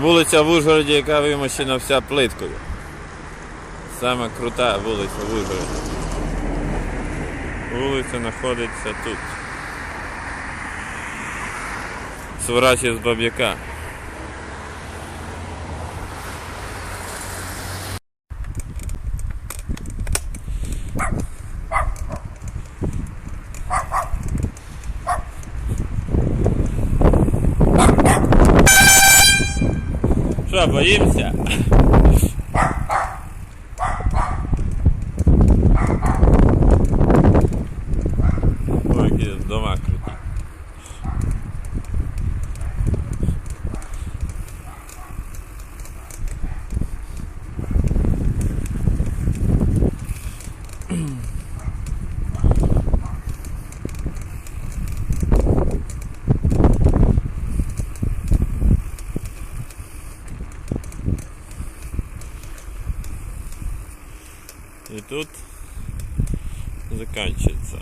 Вулиця в Ужгороді, яка вимощена вся плиткою. Саме крута вулиця в Ужгороді. Вулиця знаходиться тут. Сворачує з баб'яка. Що, боїмося? И тут заканчивается